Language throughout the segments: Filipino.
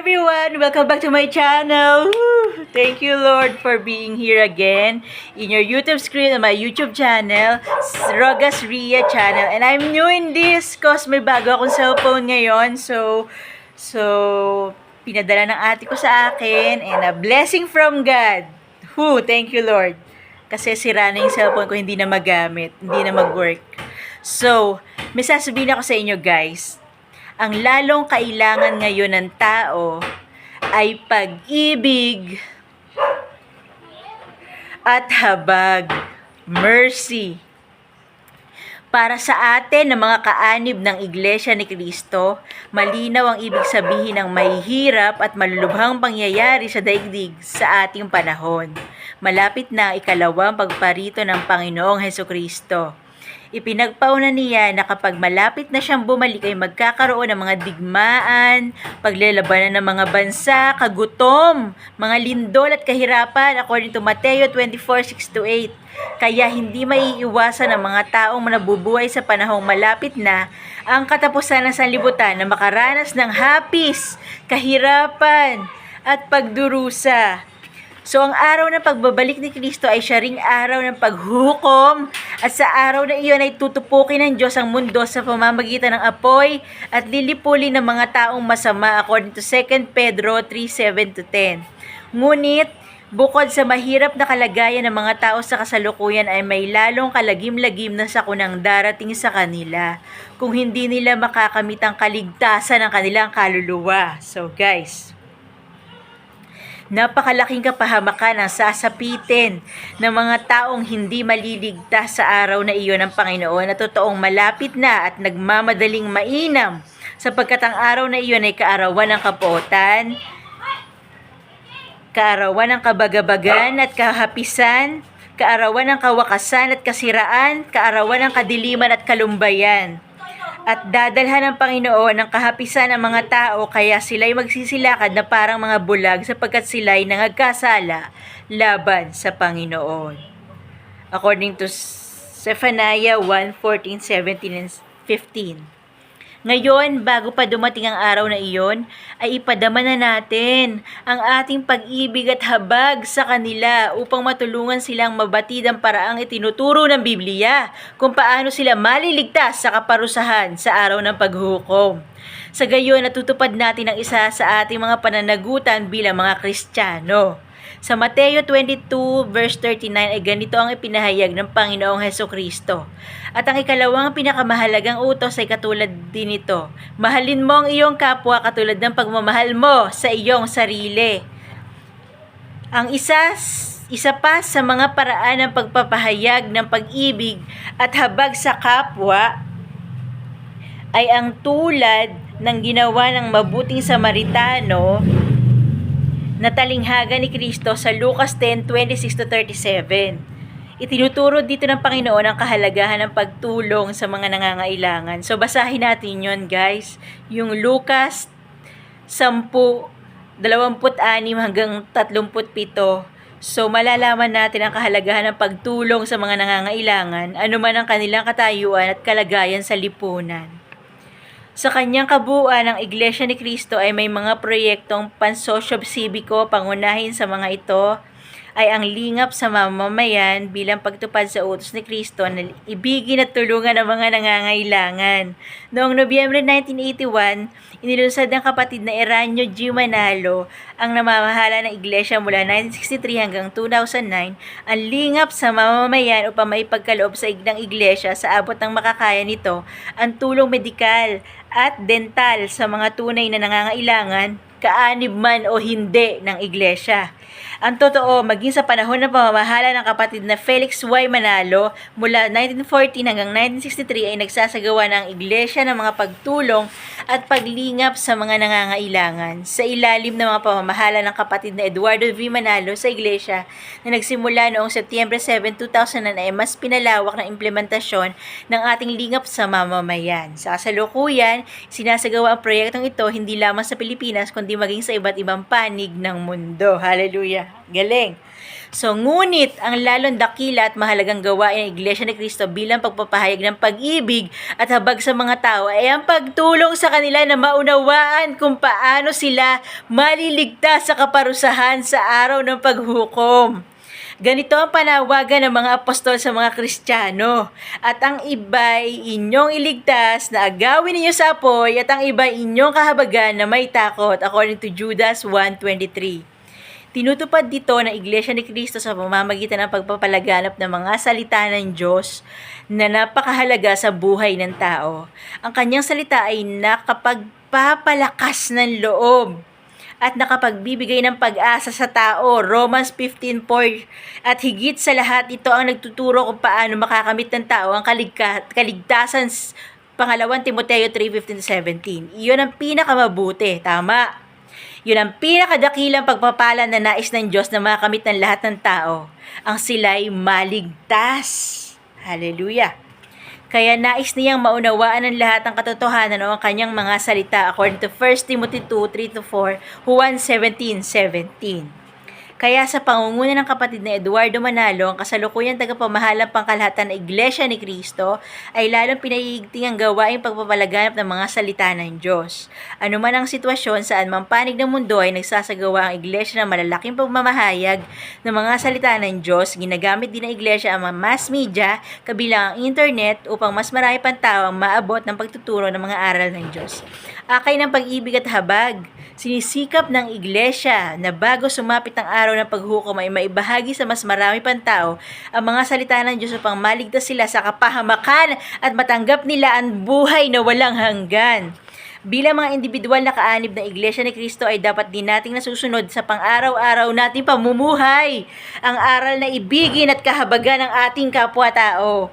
everyone! Welcome back to my channel! Woo! Thank you Lord for being here again in your YouTube screen on my YouTube channel, Rogas Ria channel. And I'm new in this cause may bago akong cellphone ngayon. So, so, pinadala ng ate ko sa akin and a blessing from God. Who? Thank you Lord. Kasi sira na yung cellphone ko, hindi na magamit, hindi na mag-work. So, may sasabihin ako sa inyo guys ang lalong kailangan ngayon ng tao ay pag-ibig at habag, mercy. Para sa atin na mga kaanib ng Iglesia ni Kristo, malinaw ang ibig sabihin ng mahihirap at malulubhang pangyayari sa daigdig sa ating panahon. Malapit na ang ikalawang pagparito ng Panginoong Heso Kristo. Ipinagpauna niya na kapag malapit na siyang bumalik ay magkakaroon ng mga digmaan, paglalabanan ng mga bansa, kagutom, mga lindol at kahirapan according to Mateo 24:6-8. Kaya hindi maiiwasan ng mga taong nabubuhay sa panahong malapit na ang katapusan ng sanlibutan na makaranas ng hapis, kahirapan, at pagdurusa. So, ang araw ng pagbabalik ni Kristo ay siya ring araw ng paghukom at sa araw na iyon ay tutupukin ng Diyos ang mundo sa pamamagitan ng apoy at lilipulin ng mga taong masama according to 2 Pedro 3:7-10. Ngunit, bukod sa mahirap na kalagayan ng mga tao sa kasalukuyan ay may lalong kalagim-lagim na sakunang darating sa kanila kung hindi nila makakamit ang kaligtasan ng kanilang kaluluwa. So guys, Napakalaking kapahamakan ang sasapitin ng mga taong hindi maliligtas sa araw na iyon ng Panginoon na totoong malapit na at nagmamadaling mainam sapagkat ang araw na iyon ay kaarawan ng kapotan, kaarawan ng kabagabagan at kahapisan, kaarawan ng kawakasan at kasiraan, kaarawan ng kadiliman at kalumbayan at dadalhan ng Panginoon ang kahapisan ng mga tao kaya sila'y magsisilakad na parang mga bulag sapagkat sila'y nangagkasala laban sa Panginoon. According to Zephaniah 1, 14, 17, and 15. Ngayon, bago pa dumating ang araw na iyon, ay ipadama na natin ang ating pag-ibig at habag sa kanila upang matulungan silang mabatid ang paraang itinuturo ng Biblia kung paano sila maliligtas sa kaparusahan sa araw ng paghukom. Sa gayon, natutupad natin ang isa sa ating mga pananagutan bilang mga Kristiyano. Sa Mateo 22 verse 39 ay ganito ang ipinahayag ng Panginoong Heso Kristo. At ang ikalawang pinakamahalagang utos ay katulad din ito. Mahalin mo ang iyong kapwa katulad ng pagmamahal mo sa iyong sarili. Ang isa isa pa sa mga paraan ng pagpapahayag ng pag-ibig at habag sa kapwa ay ang tulad ng ginawa ng mabuting Samaritano na talinghaga ni Kristo sa Lucas 10:26-37. Itinuturo dito ng Panginoon ang kahalagahan ng pagtulong sa mga nangangailangan. So basahin natin 'yon, guys. Yung Lucas 10 26 hanggang 37. So malalaman natin ang kahalagahan ng pagtulong sa mga nangangailangan, anuman ang kanilang katayuan at kalagayan sa lipunan. Sa kanyang kabuuan, ang Iglesia ni Cristo ay may mga proyektong pansosyo-sibiko, pangunahin sa mga ito ay ang lingap sa mamamayan bilang pagtupad sa utos ni Kristo na ibigin at tulungan ang mga nangangailangan. Noong Nobyembre 1981, inilunsad ng kapatid na Eranio G. Manalo ang namamahala ng iglesia mula 1963 hanggang 2009 ang lingap sa mamamayan upang maipagkaloob sa ignang iglesia sa abot ng makakaya nito ang tulong medikal at dental sa mga tunay na nangangailangan kaanib man o hindi ng iglesia. Ang totoo, maging sa panahon ng pamamahala ng kapatid na Felix Y. Manalo, mula 1914 hanggang 1963 ay nagsasagawa ng iglesia ng mga pagtulong at paglingap sa mga nangangailangan. Sa ilalim ng mga pamamahala ng kapatid na Eduardo V. Manalo sa iglesia na nagsimula noong Setyembre 7, 2009 ay mas pinalawak na implementasyon ng ating lingap sa mamamayan. Sa kasalukuyan, sinasagawa ang proyektong ito hindi lamang sa Pilipinas kundi maging sa iba't ibang panig ng mundo. Hallelujah! Galing. So, ngunit ang lalong dakila at mahalagang gawain ng Iglesia ni Cristo bilang pagpapahayag ng pag-ibig at habag sa mga tao ay ang pagtulong sa kanila na maunawaan kung paano sila maliligtas sa kaparusahan sa araw ng paghukom. Ganito ang panawagan ng mga apostol sa mga Kristiyano. At ang iba'y inyong iligtas na agawin ninyo sa apoy at ang iba'y inyong kahabagan na may takot according to Judas 1.23. Tinutupad dito ng Iglesia ni Cristo sa pamamagitan ng pagpapalaganap ng mga salita ng Diyos na napakahalaga sa buhay ng tao. Ang kanyang salita ay nakapagpapalakas ng loob at nakapagbibigay ng pag-asa sa tao. Romans 15.4 At higit sa lahat, ito ang nagtuturo kung paano makakamit ng tao ang kaligka- kaligtasan Pangalawang Timoteo 3.15-17. Iyon ang pinakamabuti. Tama. Yun ang pinakadakilang pagpapala na nais ng Diyos na makamit ng lahat ng tao. Ang sila'y maligtas. Hallelujah. Kaya nais niyang maunawaan ng lahat ang katotohanan o ang kanyang mga salita according to 1 Timothy 2, 3-4, Juan 17, 17. Kaya sa pangunguna ng kapatid na Eduardo Manalo, ang kasalukuyang tagapamahalang pangkalahatan ng Iglesia ni Cristo ay lalong pinaiigting ang gawaing pagpapalaganap ng mga salita ng Diyos. Ano man ang sitwasyon saan mang panig ng mundo ay nagsasagawa ang Iglesia ng malalaking pagmamahayag ng mga salita ng Diyos, ginagamit din ng Iglesia ang mga mass media, kabilang ang internet upang mas marami pang tao ang maabot ng pagtuturo ng mga aral ng Diyos. Akay ng pag-ibig at habag, Sinisikap ng iglesia na bago sumapit ang araw ng paghukom ay maibahagi sa mas marami pang tao ang mga salita ng Diyos upang maligtas sila sa kapahamakan at matanggap nila ang buhay na walang hanggan. Bilang mga individual na kaanib ng Iglesia ni Kristo ay dapat din nating nasusunod sa pang-araw-araw nating pamumuhay ang aral na ibigin at kahabagan ng ating kapwa-tao.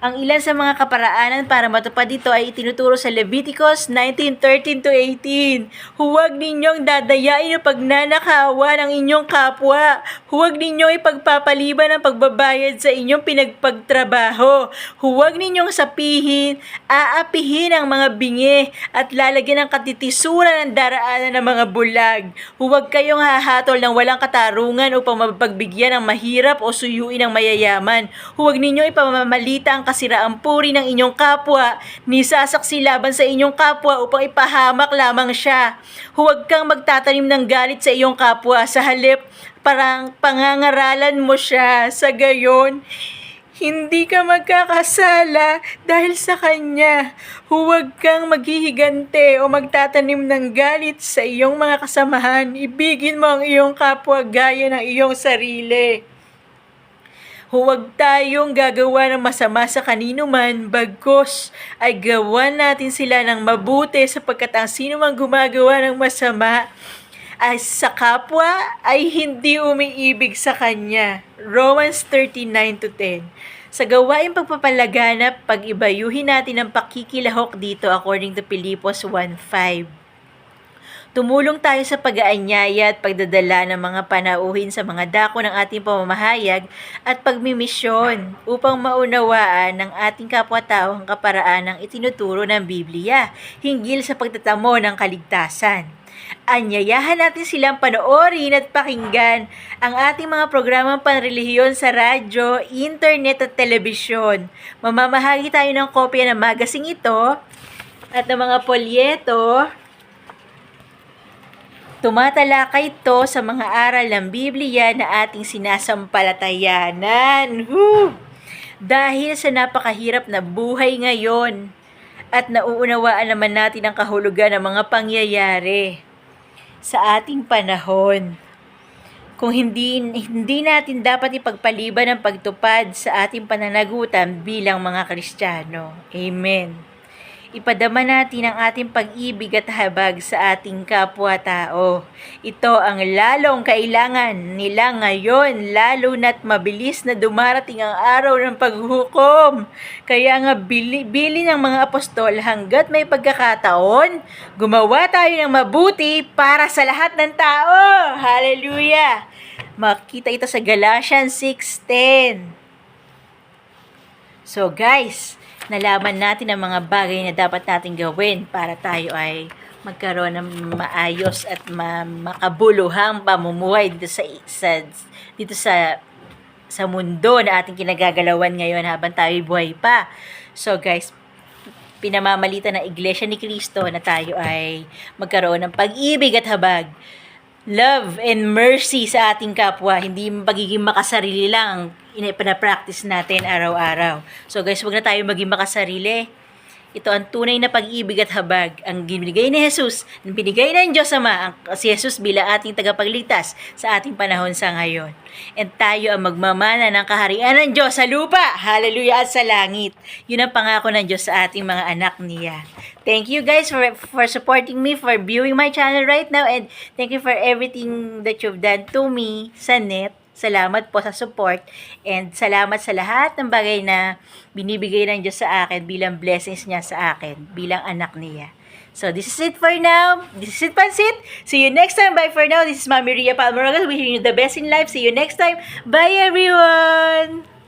Ang ilan sa mga kaparaanan para matupad dito ay itinuturo sa Leviticus 19:13 to 18. Huwag ninyong dadayain ang pagnanakawa ng inyong kapwa. Huwag ninyong ipagpapaliban ang pagbabayad sa inyong pinagpagtrabaho. Huwag ninyong sapihin, aapihin ang mga bingi at lalagyan ng katitisuran ng daraanan ng mga bulag. Huwag kayong hahatol ng walang katarungan upang mapagbigyan ng mahirap o suyuin ng mayayaman. Huwag ninyong ipamamalita ang kasiraang puri ng inyong kapwa, ni sasaksi laban sa inyong kapwa upang ipahamak lamang siya. Huwag kang magtatanim ng galit sa iyong kapwa, sa halip parang pangangaralan mo siya sa gayon. Hindi ka magkakasala dahil sa kanya. Huwag kang maghihigante o magtatanim ng galit sa iyong mga kasamahan. Ibigin mo ang iyong kapwa gaya ng iyong sarili. Huwag tayong gagawa ng masama sa kanino man, bagkos ay gawan natin sila ng mabuti sapagkat ang sino mang gumagawa ng masama ay sa kapwa ay hindi umiibig sa kanya. Romans 39 to 10. Sa gawaing pagpapalaganap, pag-ibayuhin natin ang pakikilahok dito according to Pilipos 1.5. Tumulong tayo sa pag-aanyaya at pagdadala ng mga panauhin sa mga dako ng ating pamamahayag at pagmimisyon upang maunawaan ng ating kapwa-tao ang kaparaan ng itinuturo ng Biblia hinggil sa pagtatamo ng kaligtasan. Anyayahan natin silang panoorin at pakinggan ang ating mga programang panrelihiyon sa radyo, internet at telebisyon. Mamamahagi tayo ng kopya ng magasing ito at ng mga polyeto Tumatalakay ito sa mga aral ng Biblia na ating sinasampalatayanan. Woo! Dahil sa napakahirap na buhay ngayon at nauunawaan naman natin ang kahulugan ng mga pangyayari sa ating panahon. Kung hindi, hindi natin dapat ipagpaliban ang pagtupad sa ating pananagutan bilang mga Kristiyano. Amen. Ipadama natin ang ating pag-ibig at habag sa ating kapwa-tao. Ito ang lalong kailangan nila ngayon, lalo na't mabilis na dumarating ang araw ng paghukom. Kaya nga bili, bili ng mga apostol hanggat may pagkakataon, gumawa tayo ng mabuti para sa lahat ng tao. Hallelujah! Makita ito sa Galatians 6.10. So guys, nalaman natin ang mga bagay na dapat nating gawin para tayo ay magkaroon ng maayos at ma- makabuluhang pamumuhay dito sa, sa dito sa sa mundo na ating kinagagalawan ngayon habang tayo buhay pa. So guys, pinamamalita ng Iglesia ni Cristo na tayo ay magkaroon ng pag-ibig at habag. Love and mercy sa ating kapwa, hindi pagiging makasarili lang ang ina-practice natin araw-araw. So guys, wag na tayo maging makasarili. Ito ang tunay na pag-ibig at habag, ang binigay ni Jesus, ang binigay ng Diyos Ama, ang, si Jesus bilang ating tagapagligtas sa ating panahon sa ngayon. And tayo ang magmamana ng kaharian ng Diyos sa lupa, hallelujah, at sa langit. Yun ang pangako ng Diyos sa ating mga anak niya. Thank you guys for, for supporting me, for viewing my channel right now, and thank you for everything that you've done to me sa net. Salamat po sa support and salamat sa lahat ng bagay na binibigay ng Diyos sa akin bilang blessings niya sa akin, bilang anak niya. So this is it for now. This is it, Pansit. See you next time. Bye for now. This is Mami Ria Palmorogas wishing you the best in life. See you next time. Bye everyone!